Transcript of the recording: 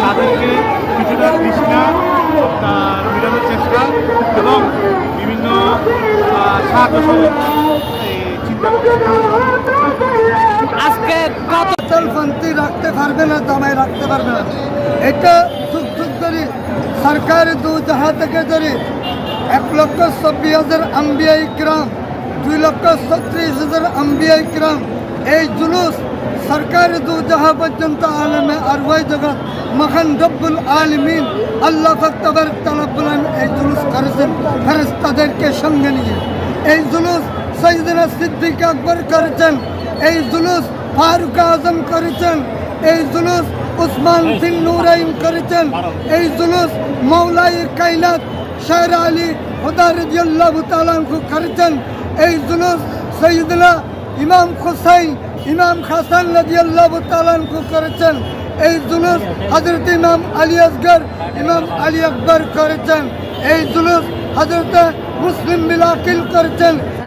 তাদেরকে কিছুটা তৃষ্ণা মেটানোর চেষ্টা এবং বিভিন্ন সাহায্য চিন্তা আজকে গত চলপন্থী রাখতে পারবে না দমায় রাখতে পারবে না। এটা যুগ যুগ ধরে সরকার দু জাহা থেকে ধরে এক লক্ষ চব্বিশ হাজার আম্বিয়া ইকরাম দুই লক্ষ ছত্রিশ হাজার আম্বিয়া ইকরাম এই জুলুস সরকার দু জাহা পর্যন্ত আলমে আর ওই জগৎ মহান রব্বুল আলমিন আল্লাহ ফক্তবর তালাবুল এই জুলুস করেছেন ফেরেস্তাদেরকে সঙ্গে নিয়ে। এই জুলুস সৈয়দনা সিদ্দিক আকবর করেছেন, এই জুলুস ফারুক আজম করেছেন, এই জুলুস উসমান বিন নুরাইম করেছেন, এই জুলুস মৌলাই কাইনাত শের আলী হুদা তালাম আনহু করেছেন এই জুলুস সৈয়দনা ইমাম হুসাইন, ইমাম হাসান রদিয়াল্লাহ তাআলা আনহু করেছেন। এই জুলুস হজরত ইমাম আলী আসগর, ইমাম আলী আকবর করেছেন। এই জুলুস হজরত মুসলিম মিলাকিল করেছেন।